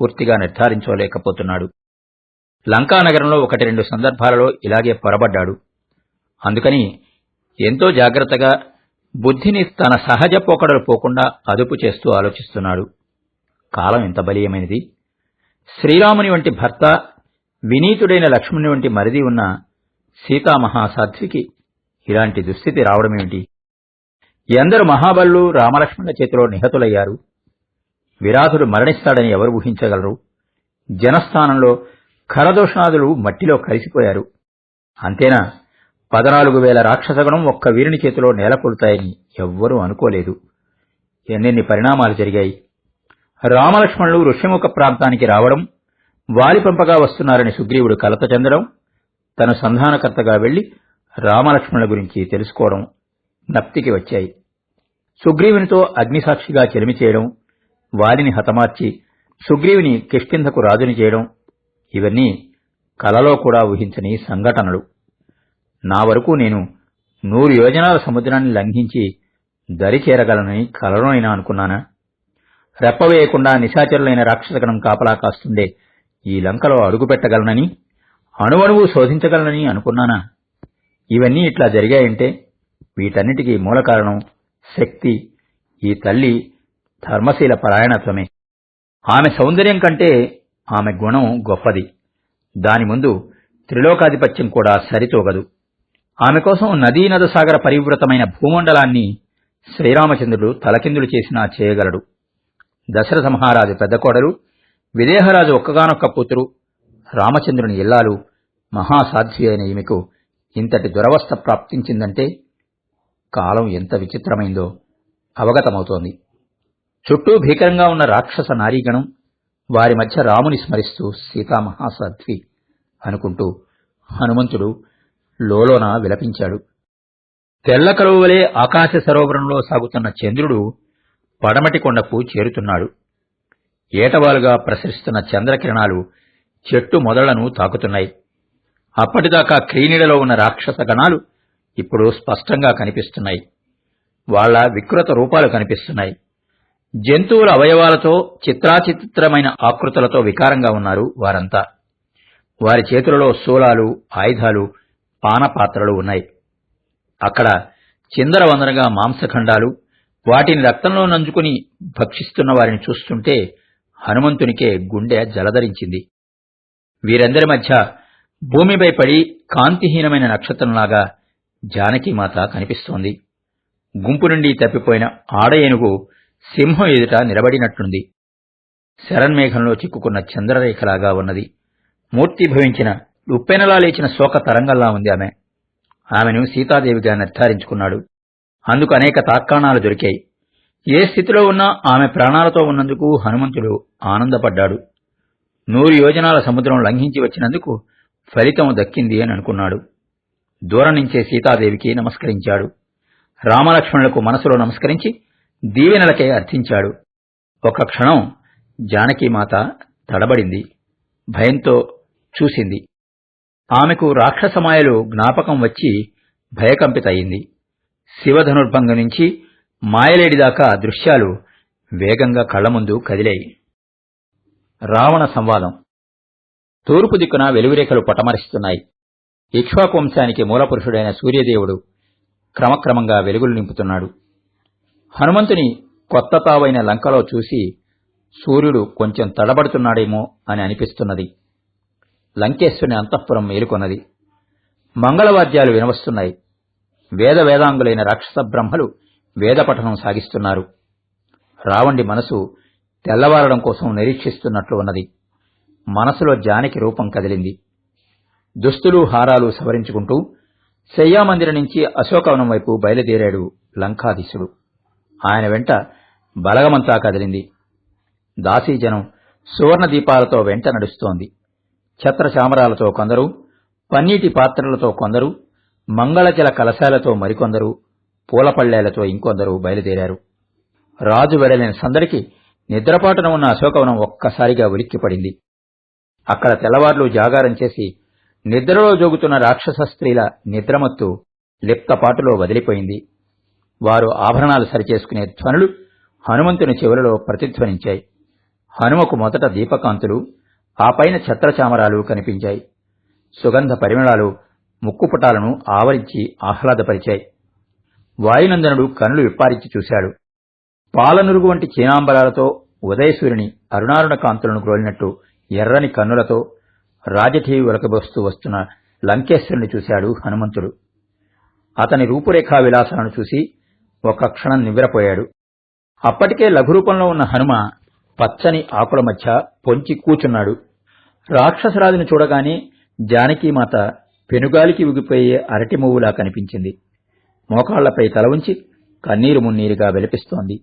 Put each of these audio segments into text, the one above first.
పూర్తిగా నిర్ధారించుకోలేకపోతున్నాడు. లంకానగరంలో ఒకటి రెండు సందర్భాలలో ఇలాగే పొరబడ్డాడు. అందుకని ఎంతో జాగ్రత్తగా బుద్ధిని తన సహజ పోకడలు పోకుండా అదుపు చేస్తూ ఆలోచిస్తున్నాడు. కాలం ఎంత బలీయమైనది. శ్రీరాముని వంటి భర్త వినీతుడైన లక్ష్మణుని వంటి మరిది ఉన్న సీతామహాసాధ్వికి ఇలాంటి దుస్థితి రావడమేమిటి? ఎందరు మహాబలు రామలక్ష్మణుల చేతిలో నిహతులయ్యారు. విరాధుడు మరణిస్తాడని ఎవరు ఊహించగలరు? జనస్థానంలో ఖరదోషాదులు మట్టిలో కలిసిపోయారు. అంతేనా? పదనాలుగు వేల రాక్షసగణం ఒక్క వీరుని చేతిలో నేలకొల్తాయని ఎవ్వరూ అనుకోలేదు. ఎన్నెన్ని పరిణామాలు జరిగాయి? రామలక్ష్మణులు ఋష్యముఖ ప్రాంతానికి రావడం వాలి పంపగా వస్తున్నారని సుగ్రీవుడు కలత చెందడం తన సంధానకర్తగా వెళ్ళి రామలక్ష్మణుల గురించి తెలుసుకోవడం నప్తికి వచ్చాయి. సుగ్రీవునితో అగ్నిసాక్షిగా చెలిమి చేయడం వాలిని హతమార్చి సుగ్రీవుని కిష్కింధకు రాజుని చేయడం ఇవన్నీ కలలో కూడా ఊహించని సంఘటనలు. నా వరకు నేను నూరు యోజనాల సముద్రాన్ని లంఘించి దరి చేరగలనని కలలోనైనా అనుకున్నానా? రెప్పవేయకుండా నిశాచరులైన రాక్షసగణం కాపలా కాస్తుండే ఈ లంకలో అడుగుపెట్టగలనని అణువణువు శోధించగలనని అనుకున్నానా? ఇవన్నీ ఇట్లా జరిగాయంటే వీటన్నిటికీ మూల కారణం శక్తి ఈ తల్లి ధర్మశీల పరాయణత్వమే. ఆమె సౌందర్యం కంటే ఆమె గుణం గొప్పది. దాని ముందు త్రిలోకాధిపత్యం కూడా సరితూగదు. ఆమె కోసం నదీ సాగర పరివృతమైన భూమండలాన్ని శ్రీరామచంద్రుడు తలకిందులు చేసినా చేయగలడు. దశరథ మహారాజు పెద్ద కోడలు విదేహరాజు ఒక్కగానొక్క కూతురు రామచంద్రుని ఇల్లాలు మహాసాధ్వి అయిన ఈమెకు ఇంతటి దురవస్థ ప్రాప్తించిందంటే కాలం ఎంత విచిత్రమైందో అవగతమవుతోంది. చుట్టూ భీకరంగా ఉన్న రాక్షస నారీగణం వారి మధ్య రాముని స్మరిస్తూ సీతామహాసాధ్వి అనుకుంటూ హనుమంతుడు లోలోన విలపించాడు. తెల్ల కలువలే ఆకాశ సరోవరంలో సాగుతున్న చంద్రుడు పడమటి కొండకు చేరుతున్నాడు. ఏటవాలుగా ప్రసరిస్తున్న చంద్రకిరణాలు చెట్టు మొదళ్ళను తాకుతున్నాయి. అప్పటిదాకా క్రీనిడలో ఉన్న రాక్షస గణాలు ఇప్పుడు స్పష్టంగా కనిపిస్తున్నాయి. వాళ్ళ వికృత రూపాలు కనిపిస్తున్నాయి. జంతువుల అవయవాలతో చిత్రాచిత్రమైన ఆకృతులతో వికారంగా ఉన్నారు వారంతా. వారి చేతులలో శూలాలు ఆయుధాలు పానపాత్రలు ఉన్నాయి. అక్కడ చిందరవందరగా మాంసఖండాలు వాటిని రక్తంలో నంజుకుని భక్షిస్తున్న వారిని చూస్తుంటే హనుమంతునికే గుండె జలధరించింది. వీరందరి మధ్య భూమిపై పడి కాంతిహీనమైన నక్షత్రంలాగా జానకీమాత కనిపిస్తోంది. గుంపు నుండి తప్పిపోయిన ఆడ ఏనుగు సింహం ఎదుట నిలబడినట్లుంది. శరన్మేఘంలో చిక్కుకున్న చంద్రరేఖలాగా ఉన్నది. మూర్తిభవించిన ఉప్పెనలా లేచిన శోక తరంగంలా ఉంది ఆమె. ఆమెను సీతాదేవిగా నిర్ధారించుకున్నాడు. అందుకు అనేక తాత్కాణాలు దొరికాయి. ఏ స్థితిలో ఉన్నా ఆమె ప్రాణాలతో ఉన్నందుకు హనుమంతుడు ఆనందపడ్డాడు. నూరు యోజనాల సముద్రం లంఘించి వచ్చినందుకు ఫలితం దక్కింది అని అనుకున్నాడు. దూరం నుంచే సీతాదేవికి నమస్కరించాడు. రామలక్ష్మణులకు మనసులో నమస్కరించి దీవెనలకే అర్థించాడు ఒక క్షణం జానకీమాత తడబడింది. భయంతో చూసింది. ఆమెకు రాక్షసమాయలు జ్ఞాపకం వచ్చి భయకంపితయింది. శివధనుర్భంగం నుంచి మాయలేడిదాకా దృశ్యాలు వేగంగా కళ్ళ ముందు కదిలాయి. రావణ సంవాదం. తూర్పు దిక్కున వెలుగురేఖలు పటమరిస్తున్నాయి. ఇక్ష్వాకు వంశానికి మూలపురుషుడైన సూర్యదేవుడు క్రమక్రమంగా వెలుగులు నింపుతున్నాడు. హనుమంతుని కొత్త తావైన లంకలో చూసి సూర్యుడు కొంచెం తడబడుతున్నాడేమో అని అనిపిస్తున్నది. లంకేశ్వరుని అంతఃపురం మేలుకొన్నది. మంగళవాద్యాలు వినవస్తున్నాయి. వేద వేదాంగులైన రాక్షస బ్రహ్మలు వేదపఠనం సాగిస్తున్నారు. రావణ్డి మనసు తెల్లవారడం కోసం నిరీక్షిస్తున్నట్లు ఉన్నది. మనసులో జానకి రూపం కదిలింది. దుస్తులు హారాలు సవరించుకుంటూ శయ్యామందిరం నుంచి అశోకవనం వైపు బయలుదేరాడు లంకాధీశుడు. ఆయన వెంట బలగమంతా కదిలింది. దాసీజనం సువర్ణ దీపాలతో వెంట నడుస్తోంది. ఛత్రచామరాలతో కొందరు పన్నీటి పాత్రలతో కొందరు మంగళజల కలశాలతో మరికొందరు పూలపళ్ళేలతో ఇంకొందరు బయలుదేరారు. రాజు వెడలిన సందడికి నిద్రపాటున ఉన్న అశోకవనం ఒక్కసారిగా ఉలిక్కిపడింది. అక్కడ తెల్లవార్లు జాగారం చేసి నిద్రలో జోగుతున్న రాక్షస స్త్రీల నిద్రమత్తు లిప్తపాటులో వదిలిపోయింది. వారు ఆభరణాలు సరిచేసుకునే ధ్వనులు హనుమంతుని చెవులలో ప్రతిధ్వనించాయి. హనుమకు మొదట దీపకాంతులు ఆ పైన ఛత్రచామరాలు కనిపించాయి. సుగంధ పరిమళాలు ముక్కుపుటాలను ఆవరించి ఆహ్లాదపరిచాయి. వాయునందనుడు కనులు విప్పారించి చూశాడు. పాలనురుగు వంటి చీనాంబరాలతో ఉదయసూర్యుని అరుణారుణ కాంతులను గ్రోలినట్టు ఎర్రని కన్నులతో రాజఠీవి ఉలకబోస్తూ వస్తున్న లంకేశ్వరుని చూశాడు హనుమంతుడు. అతని రూపురేఖా విలాసాలను చూసి ఒక క్షణం నివ్వెరపోయాడు. అప్పటికే లఘురూపంలో ఉన్న హనుమ పచ్చని ఆకుల మధ్య పొంచి కూచున్నాడు. రాక్షసరాజును చూడగానే జానకీమాత పెనుగాలికి ఉగిపోయే అరటి మువ్వులా కనిపించింది. మోకాళ్ళపై తల ఉంచి కన్నీరు మున్నీరుగా వెలిపిస్తోంది.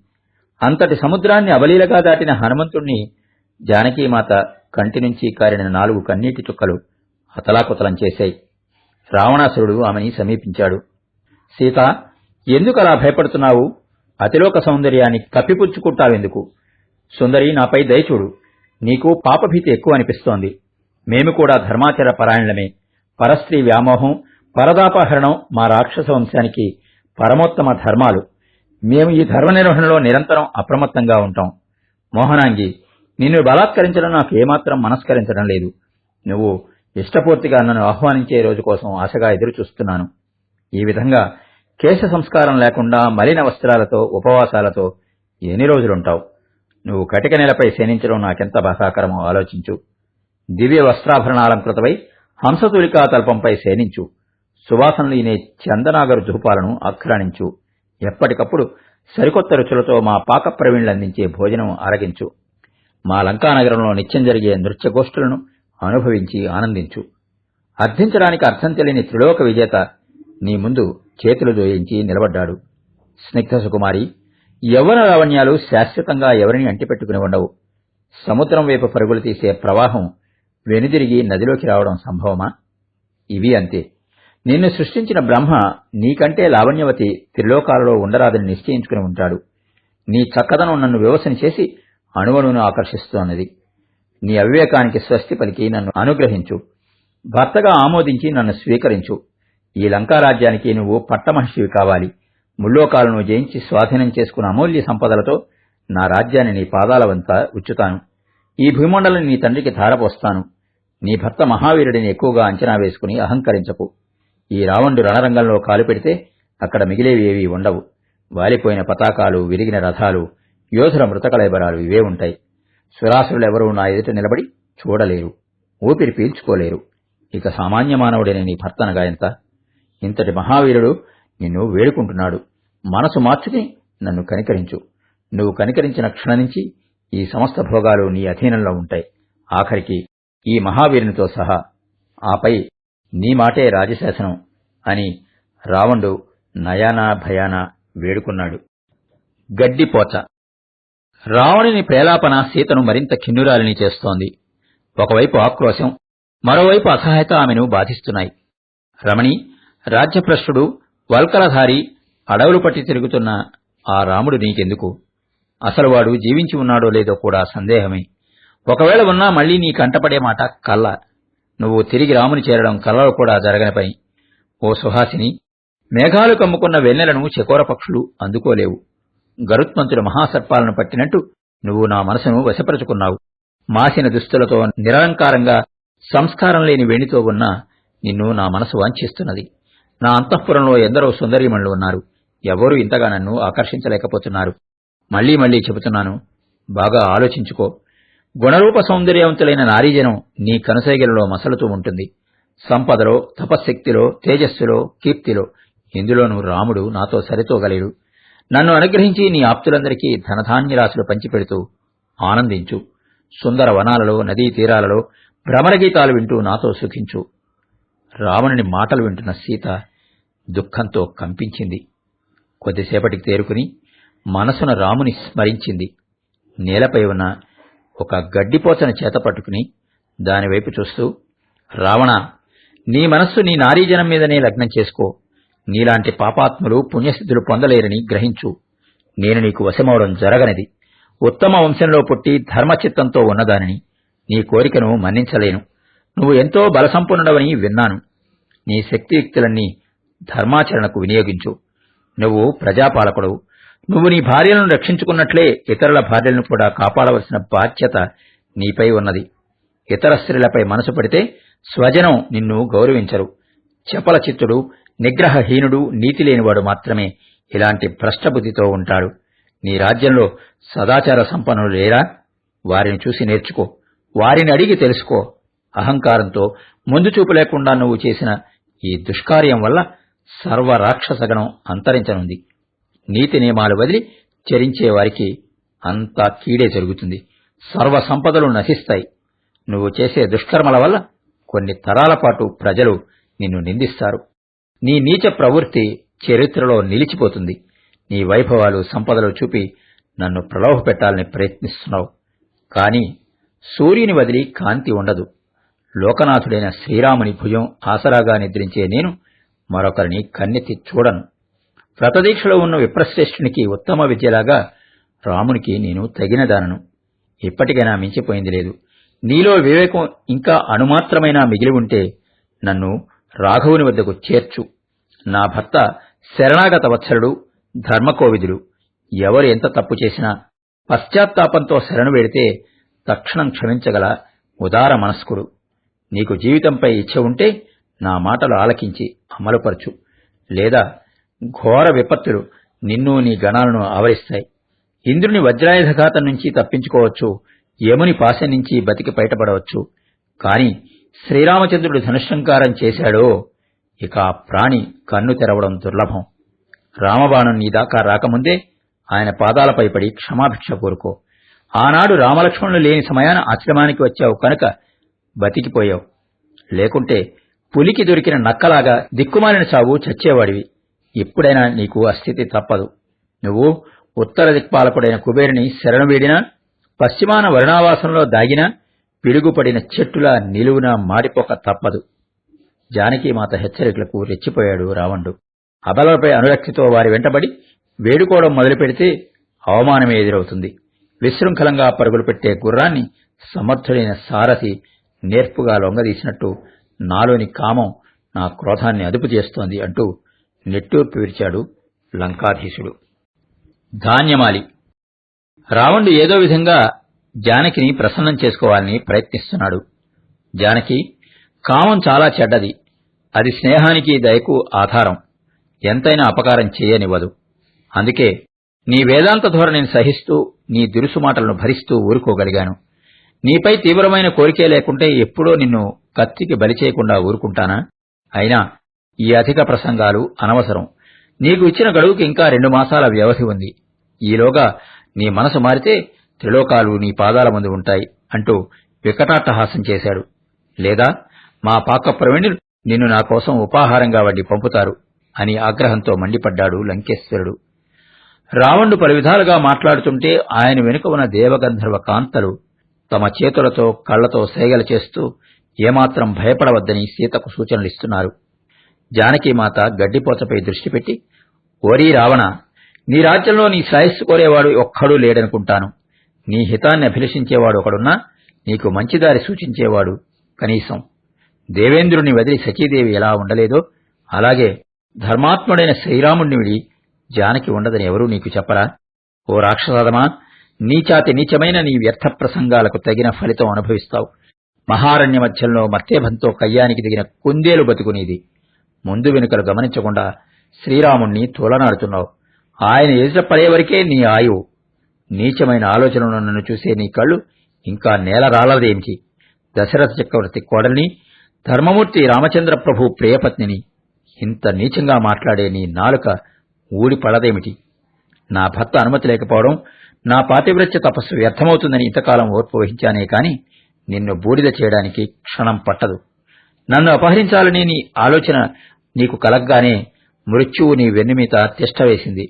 అంతటి సముద్రాన్ని అవలీలగా దాటిన హనుమంతుణ్ణి జానకీమాత కంటి నుంచి కారిన నాలుగు కన్నీటి చుక్కలు అతలాకుతలం చేశాయి. రావణాసురుడు ఆమెని సమీపించాడు. సీత ఎందుకలా భయపడుతున్నావు? అతిలోక సౌందర్యాన్ని కప్పిపుచ్చుకుంటావెందుకు సుందరి నాపై దయచూడు నీకు పాపభీతి ఎక్కువ అనిపిస్తోంది. మేము కూడా ధర్మాచర పరాయణలమే. పరస్త్రీ వ్యామోహం పరదాపహరణం మా రాక్షస వంశానికి పరమోత్తమ ధర్మాలు. మేము ఈ ధర్మ నిర్వహణలో నిరంతరం అప్రమత్తంగా ఉంటాం. మోహనాంగి నిన్ను బలాత్కరించడం నాకు ఏమాత్రం మనస్కరించడం లేదు. నువ్వు ఇష్టపూర్తిగా నన్ను ఆహ్వానించే రోజు కోసం ఆశగా ఎదురుచూస్తున్నాను. ఈ విధంగా కేశ సంస్కారం లేకుండా మలిన వస్త్రాలతో ఉపవాసాలతో ఎన్ని రోజులుంటావు? నువ్వు కటిక నెలపై శయనించడం నాకెంత బాధాకరమో ఆలోచించు. దివ్య వస్త్రాభరణాలంకృతమై హంసతులికా తల్పంపై శయనించు. సువాసనలు ఇనే చందనాగరు ధూపాలను ఆక్రాణించు ఎప్పటికప్పుడు సరికొత్త రుచులతో మా పాక ప్రవీణులందించే భోజనం ఆరగించు మా లంకానగరంలో నిత్యం జరిగే నృత్యగోష్ఠులను అనుభవించి ఆనందించు. అర్థించడానికి అర్థం తెలియని త్రిలోక విజేత నీ ముందు చేతులు జోయించి నిలబడ్డాడు. స్నిగ్ధ సుకుమారి యవ్వన లావణ్యాలు శాశ్వతంగా ఎవరిని అంటిపెట్టుకుని ఉండవు. సముద్రం వైపు పరుగులు తీసే ప్రవాహం వెనుదిరిగి నదిలోకి రావడం సంభవమా? ఇవి అంతే. నిన్ను సృష్టించిన బ్రహ్మ నీకంటే లావణ్యవతి త్రిలోకాలలో ఉండరాదని నిశ్చయించుకుని ఉంటాడు. నీ చక్కదనం నన్ను వివసన చేసి అణువణును ఆకర్షిస్తోన్నది నీ అవివేకానికి స్వస్తి పలికి నన్ను అనుగ్రహించు. భర్తగా ఆమోదించి నన్ను స్వీకరించు. ఈ లంకారాజ్యానికి నువ్వు పట్టమహర్షివి కావాలి. ముల్లోకాలను జయించి స్వాధీనం చేసుకున్న అమూల్య సంపదలతో నా రాజ్యాన్ని నీ పాదాల వంత ఉచ్చుతాను. ఈ భూమండలం నీ తండ్రికి ధారపోస్తాను. నీ భర్త మహావీరుడిని ఎక్కువగా అంచనా వేసుకుని అహంకరించకు. ఈ రావణుడు రణరంగంలో కాలు పెడితే అక్కడ మిగిలేవి ఏవీ ఉండవు. వాలిపోయిన పతాకాలు విరిగిన రథాలు యోధుల మృతకళైబరాలు ఇవే ఉంటాయి. సురాసురులెవరూ నా ఎదుట నిలబడి చూడలేరు ఊపిరి పీల్చుకోలేరు. ఇక సామాన్య మానవుడైన నీ భర్తనగా ఎంత? ఇంతటి మహావీరుడు నిన్ను వేడుకుంటున్నాడు. మనసు మార్చుకి నన్ను కనికరించు. నువ్వు కనికరించిన క్షణం నుంచి ఈ సమస్త భోగాలు నీ అధీనంలో ఉంటాయి. ఆఖరికి ఈ మహావీరునితో సహా ఆపై నీ మాటే రాజశాసనం అని రావణుడు నయానా భయానా వేడుకున్నాడు. గడ్డిపోచ రావణుని ప్రేలాపన సీతను మరింత కిన్నురాలిని చేస్తోంది. ఒకవైపు ఆక్రోశం మరోవైపు అసహాయత ఆమెను బాధిస్తున్నాయి. రమణి రాజ్యభ్రష్టుడు వల్కలధారి అడవులు పట్టి తిరుగుతున్న ఆ రాముడు నీకెందుకు? అసలు వాడు జీవించి ఉన్నాడో లేదో కూడా సందేహమే. ఒకవేళ ఉన్నా మళ్ళీ నీ కంటపడే మాట కల్ల నువ్వు తిరిగి రాముని చేరడం కలలో కూడా జరగని పని. ఓ సుహాసిని మేఘాలు కమ్ముకున్న వెన్నెలను చకోర పక్షులు అందుకోలేవు. గరుత్మంతుడు మహాసర్పాలను పట్టినట్టు నువ్వు నా మనసును వశపరుచుకున్నావు. మాసిన దుస్తులతో నిరలంకారంగా సంస్కారం లేని వెణితో ఉన్న నిన్ను నా మనసు వాంఛిస్తున్నది. నా అంతఃపురంలో ఎందరో సుందరీమణులు ఉన్నారు. ఎవరూ ఇంతగా నన్ను ఆకర్షించలేకపోతున్నారు. మళ్ళీ మళ్ళీ చెబుతున్నాను బాగా ఆలోచించుకో. గుణరూప సౌందర్యవంతులైన నారీజనం నీ కనుసైగలలో మసలుతూ ఉంటుంది. సంపదలో తపశ్శక్తిలో తేజస్సులో కీర్తిలో. ఇందులోనూ రాముడు నాతో సరితోగలేడు. నన్ను అనుగ్రహించి నీ ఆప్తులందరికీ ధనధాన్యరాశులు పంచిపెడుతూ ఆనందించు. సుందర వనాలలో నదీ తీరాలలో భ్రమరగీతాలు వింటూ నాతో సుఖించు. రావణుని మాటలు వింటున్న సీత దుఃఖంతో కంపించింది. కొద్దిసేపటికి తేరుకుని మనసున రాముని స్మరించింది. నేలపై ఉన్న ఒక గడ్డిపోచను చేత పట్టుకుని దానివైపు చూస్తూ రావణ నీ మనస్సు నీ నారీజనం మీదనే లగ్నం చేసుకో. నీలాంటి పాపాత్ములు పుణ్యసిద్ధులు పొందలేరని గ్రహించు. నేను నీకు వశమవడం జరగనిది. ఉత్తమ వంశంలో పుట్టి ధర్మచిత్తంతో ఉన్నదానిని నీ కోరికను మన్నించలేను. నువ్వు ఎంతో బలసంపన్నుడవని విన్నాను. నీ శక్తియుక్తులన్నీ ధర్మాచరణకు వినియోగించు. నువ్వు ప్రజాపాలకుడు నువ్వు నీ భార్యలను రక్షించుకున్నట్లే ఇతరుల భార్యలను కూడా కాపాడవలసిన బాధ్యత నీపై ఉన్నది. ఇతర స్త్రీలపై మనసు పడితే స్వజనం నిన్ను గౌరవించరు. చపల చిత్తుడు నిగ్రహహీనుడు నీతి లేనివాడు మాత్రమే ఇలాంటి భ్రష్టబుద్ధితో ఉంటాడు. నీ రాజ్యంలో సదాచార సంపన్నులు లేరా? వారిని చూసి నేర్చుకో. వారిని అడిగి తెలుసుకో. అహంకారంతో ముందు చూపు లేకుండా నువ్వు చేసిన ఈ దుష్కార్యం వల్ల సర్వ రాక్షసగణం అంతరించనుంది. నీతి నియమాలు వదిలి చరించే వారికి అంతా కీడే జరుగుతుంది. సర్వ సంపదలు నశిస్తాయి. నువ్వు చేసే దుష్కర్మల వల్ల కొన్ని తరాల పాటు ప్రజలు నిన్ను నిందిస్తారు. నీ నీచ ప్రవృత్తి చరిత్రలో నిలిచిపోతుంది. నీ వైభవాలు సంపదలు చూపి నన్ను ప్రలోభపెట్టాలని ప్రయత్నిస్తున్నావు. కాని సూర్యుని వదిలి కాంతి ఉండదు. లోకనాథుడైన శ్రీరాముని భుజం ఆసరాగా నిద్రించే నేను మరొకరిని కన్నెత్తి చూడను. వ్రతదీక్షలో ఉన్న విప్రశ్రేష్ఠునికి ఉత్తమ విద్యలాగా రామునికి నేను తగినదానను. ఇప్పటికైనా మించిపోయింది లేదు. నీలో వివేకం ఇంకా అణుమాత్రమైనా మిగిలి ఉంటే నన్ను రాఘవుని వద్దకు చేర్చు. నా భర్త శరణాగత వత్సరుడు ధర్మకోవిదుడు ఎవరు ఎంత తప్పు చేసినా పశ్చాత్తాపంతో శరణు వెడితే తక్షణం క్షమించగల ఉదార మనస్కుడు. నీకు జీవితంపై ఇచ్చ ఉంటే నా మాటలు ఆలకించి అమలుపరచు. లేదా ఘోర విపత్తులు నిన్ను నీ గణాలను ఆవరిస్తాయి. ఇంద్రుని వజ్రాయుధఘాతం నుంచి తప్పించుకోవచ్చు. యముని పాశ నుంచి బతికి బయటపడవచ్చు. కాని శ్రీరామచంద్రుడు ధనుషంకారం చేశాడో ఇక ఆ ప్రాణి కన్ను తెరవడం దుర్లభం. రామబాణం నీ దాకా రాకముందే ఆయన పాదాలపై పడి క్షమాభిక్ష కోరుకో. ఆనాడు రామలక్ష్మణులు లేని సమయాన ఆశ్రమానికి వచ్చావు కనుక బతికిపోయావు. లేకుంటే పులికి దొరికిన నక్కలాగా దిక్కుమాలిన చావు చచ్చేవాడివి. ఎప్పుడైనా నీకు అస్థితి తప్పదు. నువ్వు ఉత్తర దిక్పాలకుడైన కుబేరుని శరణు వేడినా పశ్చిమాన వరుణావాసంలో దాగినా పిడుగుపడిన చెట్టులా నిలువున మాడిపోక తప్పదు. జానకీమాత హెచ్చరికలకు రెచ్చిపోయాడు రావణుడు. అబలపై అనురక్తితో వారి వెంటబడి వేడుకోవడం మొదలు పెడితే అవమానమే ఎదురవుతుంది. విశృంఖలంగా పరుగులు పెట్టే గుర్రాన్ని సమర్థుడైన సారథి నేర్పుగా లొంగదీసినట్టు నాలోని కామం నా క్రోధాన్ని అదుపు చేస్తోంది అంటూ నెట్టూర్పు విరిచాడు లంకాధీశుడు. ధాన్యమాలి. రావణుడు ఏదో విధంగా జానకిని ప్రసన్నం చేసుకోవాలని ప్రయత్నిస్తున్నాడు. జానకి కామం చాలా చెడ్డది. అది స్నేహానికి దయకు ఆధారం. ఎంతైనా అపకారం చేయనివ్వదు. అందుకే నీ వేదాంత ధోరణిని సహిస్తూ నీ దురుసు మాటలను భరిస్తూ ఊరుకోగలిగాను. నీపై తీవ్రమైన కోరికే లేకుంటే ఎప్పుడో నిన్ను కత్తికి బలి చేయకుండా ఊరుకుంటానా? అయినా ఈ అధిక ప్రసంగాలు అనవసరం. నీకు ఇచ్చిన గడువుకి ఇంకా రెండు మాసాల వ్యవధి ఉంది. ఈలోగా నీ మనసు మారితే త్రిలోకాలు నీ పాదాల ముందు ఉంటాయి అంటూ వికటాట్టహాసం చేశాడు. లేదా మా పాక ప్రవీణులు నిన్ను నా కోసం ఉపాహారంగా వడ్డి పంపుతారు అని ఆగ్రహంతో మండిపడ్డాడు లంకేశ్వరుడు. రావణుడు పలు విధాలుగా మాట్లాడుతుంటే ఆయన వెనుక ఉన్న దేవగంధర్వ కాంతలు తమ చేతులతో కళ్ళతో సేగలు చేస్తూ ఏమాత్రం భయపడవద్దని సీతకు సూచనలిస్తున్నారు జానకీమాత గడ్డిపోతపై దృష్టి పెట్టి ఓరీ రావణ నీ రాజ్యంలో నీ శ్రేయస్సు కోరేవాడు ఒక్కడూ లేడనుకుంటాను. నీ హితాన్ని అభిలషించేవాడు ఒకడున్నా నీకు మంచిదారి సూచించేవాడు కనీసం. దేవేంద్రుని వదిలి సచీదేవి ఎలా ఉండలేదో అలాగే ధర్మాత్ముడైన శ్రీరాముణ్ణి విడి జానకి ఉండదని ఎవరూ నీకు చెప్పరా? ఓ రాక్షసాదమా నీచాతి నీచమైన నీ వ్యర్థ ప్రసంగాలకు తగిన ఫలితం అనుభవిస్తావు. మహారణ్య మధ్యంలో మత్తేభంతో కయ్యానికి దిగిన కుందేలు బతుకునేది. ముందు వెనుకలు గమనించకుండా శ్రీరాముణ్ణి తోలనాడుతున్నావు. ఆయన ఎదుట పడే వరకే నీ ఆయువు. నీచమైన ఆలోచనను నన్ను చూసే నీ కళ్ళు ఇంకా నేల రాలదేమిటి? దశరథ చక్రవర్తి కోడల్ని ధర్మమూర్తి రామచంద్ర ప్రభు ప్రియపత్నిని ఇంత నీచంగా మాట్లాడే నీ నాలుక ఊడి పడదేమిటి నా భర్త అనుమతి లేకపోవడం నా పాతివ్రత్య తపస్సు వ్యర్థమవుతుందని ఇంతకాలం ఓర్పు వహించానే కాని నిన్ను బూడిద చేయడానికి క్షణం పట్టదు. నన్ను అపహరించాలని నీ ఆలోచన నీకు కలగ్గానే మృత్యువు నీ వెన్నుమీత తిష్టవేసింది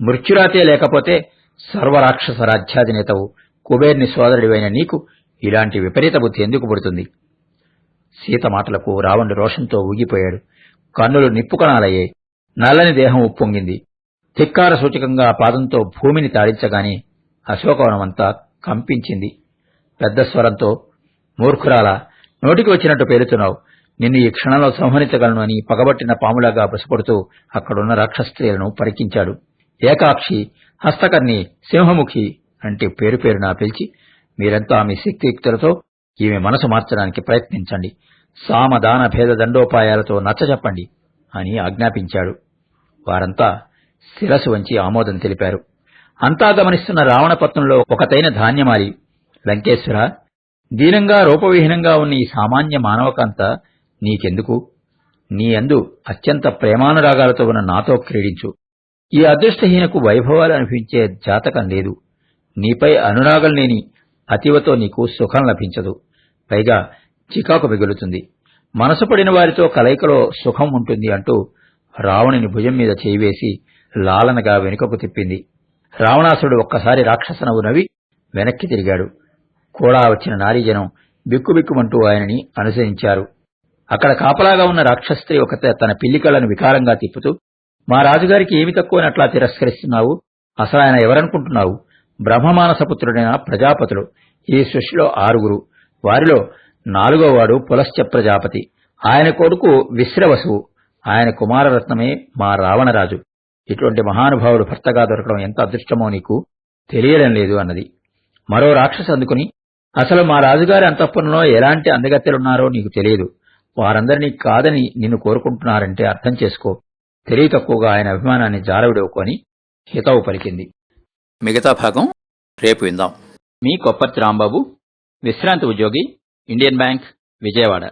మృత్యురాతే లేకపోతే సర్వరాక్షస రాజ్యాధినేతవు కుబేర్ని సోదరుడివైన నీకు ఇలాంటి విపరీత బుద్ధి ఎందుకు పుడుతుంది? సీత మాటలకు రావణుడు రోషంతో ఊగిపోయాడు. కన్నులు నిప్పుకణాలయ్యాయి నల్లని దేహం ఉప్పొంగింది. ధిక్కార సూచకంగా పాదంతో భూమిని తాడించగానే అశోకవనమంతా కంపించింది. పెద్ద స్వరంతో మూర్ఖురాల నోటికి వచ్చినట్టు పేరుతున్నావు నిన్ను ఈ క్షణంలో సంహరించగలను అని పగబట్టిన పాములాగా బసపడుతూ అక్కడున్న రాక్షస్త్రీలను పరికించాడు. ఏకాక్షి హస్తకర్ణి సింహముఖి అంటే పేరు పేరునా పిలిచి మీరంతా మీ శక్తియుక్తులతో ఈమె మనసు మార్చడానికి ప్రయత్నించండి. సామదాన భేద దండోపాయాలతో నచ్చజెప్పండి అని ఆజ్ఞాపించాడు. వారంతా శిరసు వంచి ఆమోదం తెలిపారు. అంతా గమనిస్తున్న రావణపత్నంలో ఒకతైన ధాన్యమాలి లంకేశ్వర దీనంగా రూపవిహీనంగా ఉన్న ఈ సామాన్య మానవకాంత నీకెందుకు? నీ అందు అత్యంత ప్రేమానురాగాలతో ఉన్న నాతో క్రీడించు. ఈ అదృష్టహీనకు వైభవాలు అనిపించే జాతకం లేదు. నీపై అనురాగం లేని అతివతో నీకు సుఖం లభించదు. పైగా చికాకు మిగులుతుంది. మనసు పడిన వారితో కలయికలో సుఖం ఉంటుంది అంటూ రావణుని భుజం మీద చేయివేసి లాలనగా వెనుకకు తిప్పింది. రావణాసురుడు ఒక్కసారి రాక్షసనవు నవి నవ్వి వెనక్కి తిరిగాడు. కూడా వచ్చిన నారీజనం బిక్కుబిక్కుమంటూ ఆయనని అనుసరించారు. అక్కడ కాపలాగా ఉన్న రాక్షస్త్రీ ఒక తన పిల్లికళ్ళను వికారంగా తిప్పుతూ మా రాజుగారికి ఏమి తక్కువనట్లా తిరస్కరిస్తున్నావు? అసలు ఆయన ఎవరనుకుంటున్నావు? బ్రహ్మమానసపుత్రుడైన ప్రజాపతులు ఈ సృష్టిలో ఆరుగురు. వారిలో నాలుగోవాడు పులశ్చ ప్రజాపతి. ఆయన కొడుకు విశ్రవసువు. ఆయన కుమారరత్నమే మా రావణరాజు. ఇటువంటి మహానుభావుడు భర్తగా దొరకడం ఎంత అదృష్టమో నీకు తెలియడం లేదు అన్నది. మరో రాక్షసు అందుకుని అసలు మా రాజుగారి అంతఃపురంలో ఎలాంటి అందగత్తెలున్నారో నీకు తెలియదు. వారందరినీ కాదని నిన్ను కోరుకుంటున్నారంటే అర్థం చేసుకో. తెలివి తక్కువగా ఆయన అభిమానాన్ని జారవిడవుకొని హితవు పలికింది. మిగతా భాగం రేపు విందాం. మీ కొప్పర్తి రాంబాబు విశ్రాంతి ఉద్యోగి ఇండియన్ బ్యాంక్ విజయవాడ.